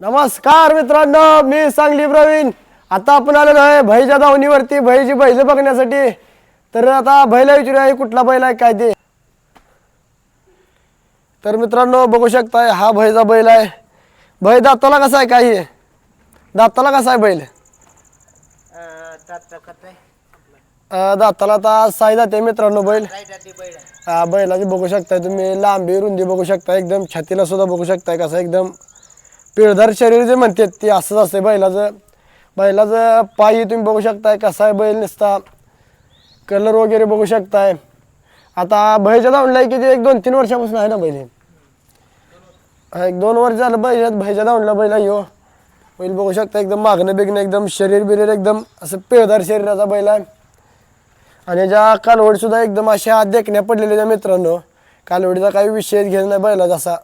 नमस्कार मित्रांनो मी सांगली प्रवीण. आता आपण आलेलो आहे भैच्या धावणीवरती भैची बैल बघण्यासाठी. तर आता बैला विचारूया हे कुठला बैल आहे काय ते? तर मित्रांनो बघू शकताय हा भैचा बैल आहे. भै दाताला कसा आहे काही? दाताला कसा आहे बैल? अं, दाताला आता साई जाते मित्रांनो बैल. हा बैलाची बघू शकताय तुम्ही. लांबी रुंदी बघू शकता एकदम छातीला सुद्धा बघू शकताय कसं एकदम. पिळदार शरीर जे म्हणतात ते असंच असते बैलाचं बैलाचं पायी तुम्ही बघू शकताय कसा आहे बैल नसता. कलर वगैरे बघू शकताय. आता भयच्या धावणला की ते एक दोन तीन वर्षापासून आहे ना बैल हे. एक दोन वर्ष झालं बैल भयच्या धावणला बैल आहे हो. बैल बघू शकता एकदम मागणं बिगणं एकदम शरीर बिरीर एकदम असं पिळदार शरीराचा बैल आहे. आणि याच्या कालवडीसुद्धा एकदम अशा देखण्या पडलेल्या मित्रांनो. कालवडीचा काही विषय घेत नाही बैलाचा असा.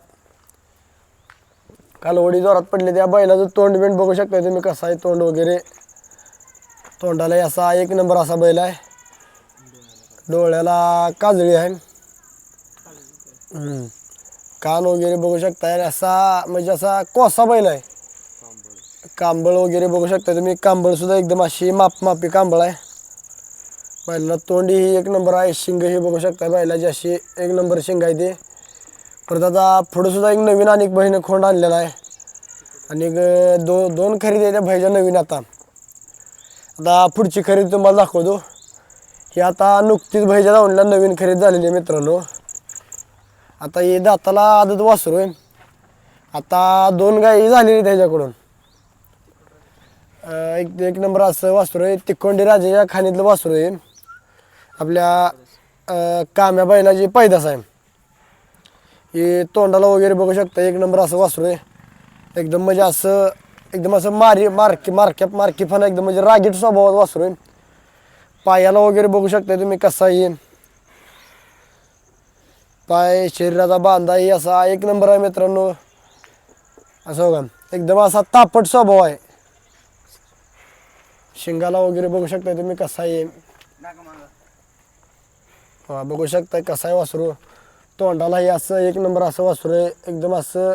कालवडी जोरात पडली त्या बैलाचं तोंड बिंड बघू शकता तुम्ही कसं आहे तोंड वगैरे. तोंडाला असा एक नंबर असा बैल आहे. डोळ्याला काजळी आहे. कान वगैरे बघू शकताय असा म्हणजे असा कोसा बैल आहे. कांबळ वगैरे बघू शकता तुम्ही. कांबळ सुद्धा एकदम अशी माप मापी कांबळ आहे. बैलाला तोंडी ही एक नंबर आहे शिंग ही बघू शकता बैलाची अशी एक नंबर शिंग आहे ते. परत आता पुढंसुद्धा एक नवीन आणि एक बहीण खोंड आणलेला आहे. आणि एक दो दोन खरेदी आहे त्या भाईच्या नवीन आता. आता पुढची खरेदी तुम्हाला दाखवतो. ही आता नुकतीच भाईच्या जाऊनला नवीन खरेदी झालेली आहे मित्रांनो. आता हे दाताला आदत वासरू आहे. आता दोन गायी झालेली त्याच्याकडून. एक एक नंबर असं वासरू आहे. तिकोंडी राजाच्या खाणीतलं वासरू आहे. आपल्या काम्या बैलाची पैदास आहे. हे तोंडाला वगैरे बघू शकता एक नंबर असं वासरू आहे. एकदम म्हणजे असं एकदम असं मारी मारकी मारक्या मारकी पण एकदम म्हणजे रागीट स्वभावात वासरू आहे. पायाला वगैरे बघू शकता तुम्ही कसा येईन पाय शरीराचा बांधाही असा एक नंबर आहे मित्रांनो. असं बघा एकदम असा तापट स्वभाव आहे. शिंगाला वगैरे बघू शकता तुम्ही कसा आहे. हा बघू शकताय कसा आहे वासरू. तोंडालाही असं एक नंबर असं वासरू आहे. एकदम असं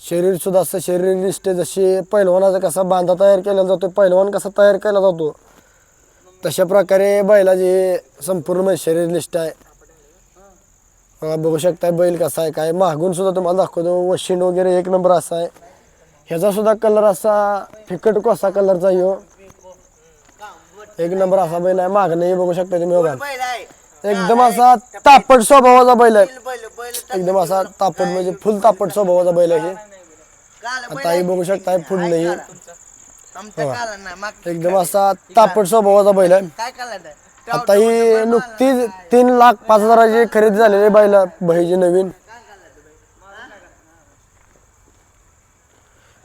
शरीरसुद्धा असं शरीर निष्ठे जशी पैलवानाचा कसा बांधा तयार केला जातो पैलवान कसा तयार केला जातो तशा प्रकारे बैलाची संपूर्ण म्हणजे शरीर निष्ठा आहे. बघा, बघू शकताय बैल कसा आहे काय मागून सुद्धा तुम्हाला दाखवतो. वशिंड वगैरे एक नंबर असा आहे. ह्याचा सुद्धा कलर असा फिकट कसा कलरचा ह्यो हो. एक नंबर असा बैल आहे. मागणंही बघू शकता तुम्ही बघा. एकदम असा तापट स्वभावाचा बैल आहे. एकदम असा तापट म्हणजे फुल तापट स्वभावाचा बैल आहे. आता ही बघू शकता पुढलंही एकदम असा तापट स्वभावाचा बैल आहे. आता ही नुकतीच तीन लाख पाच हजाराची खरेदी झालेली बैल बहीची नवीन.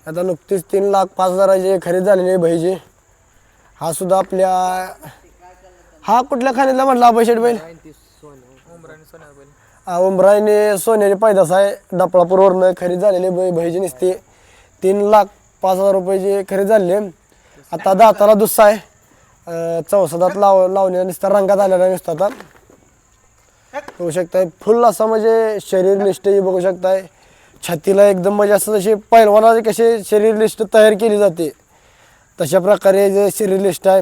आता नुकतीच तीन लाख पाच हजाराची खरेदी झालेली आहे बहीची हा सुद्धा आपल्या हा कुठल्या खाण्यातला म्हटला अभयशेठ बैल? हा उमराईने सोन्याची पैदास आहे. डपळापूरवरनं खरेदी झालेली बै बहीची निसते. तीन लाख पाच हजार रुपयाची खरेदी झाले आता दाताला दुस्सा आहे. अं, चौसदात लाव लावण्या नुसता रंगात आलेला नुसता आता. बघू शकताय फुल असा म्हणजे शरीर निष्ठही बघू शकताय. छातीला एकदम म्हणजे असं जशी पैलवानाची कशी शरीर लिस्ट तयार केली जाते. तशा प्रकारे जे शरीर लिस्ट आहे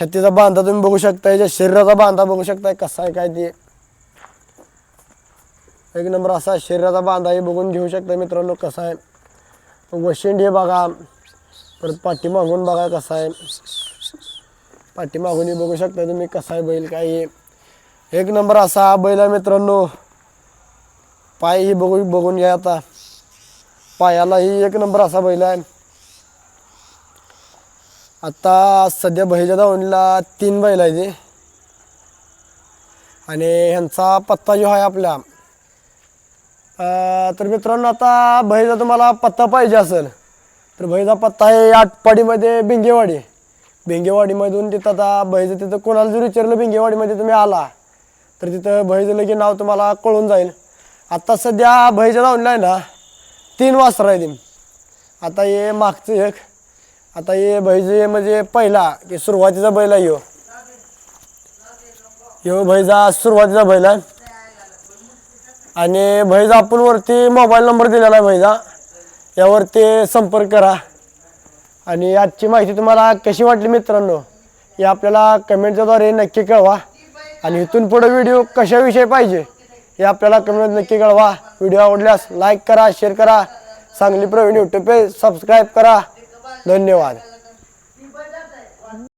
छत्तीचा बांधा तुम्ही बघू शकताय ज्या शरीराचा बांधा बघू शकताय कसा आहे काय ते. एक नंबर असा शरीराचा बांधाही बघून घेऊ शकता मित्रांनो कसा आहे. वशिंड हे बघा. परत पाठीमागून बघा कसा आहे. पाठीमागूनही बघू शकता तुम्ही कसा आहे बैल काय आहे. एक नंबर असा बैल आहे मित्रांनो. पायही बघू बघून घ्या आता. पायालाही एक नंबर असा बैल आहे. आता सध्या बहिजा दावणीला तीन बैल आहे ते आणि ह्यांचा पत्ता जो आहे आपला तर मित्रांनो आता बहिजा तुम्हाला पत्ता पाहिजे असेल तर बहिजा पत्ता आहे आटपाडीमध्ये भिंगेवाडी भिंगेवाडीमधून तिथं आता बहिचं तिथं कोणाला जर विचारलं भिंगेवाडीमध्ये तुम्ही आला तर तिथं बहिचं लगे नाव तुम्हाला कळून जाईल. आता सध्या बहिजा दावणीला आहे ना तीन वासरं आहे ती आता हे मागचं एक आता हे बैजे म्हणजे पहिला की सुरुवातीचा बैल आहे ह्यो. भैजा सुरुवातीचा बैल आहे. आणि भैजा आपण वरती मोबाईल नंबर दिलेला आहे भैजा यावरती संपर्क करा. आणि आजची माहिती तुम्हाला कशी वाटली मित्रांनो हे आपल्याला कमेंटच्याद्वारे नक्की कळवा. आणि इथून पुढे व्हिडिओ कशाविषयी पाहिजे हे आपल्याला कमेंट नक्की कळवा. व्हिडिओ आवडल्यास लाईक करा शेअर करा. सांगली प्रवीण यूट्यूब पे सबस्क्राईब करा. धन्यवाद.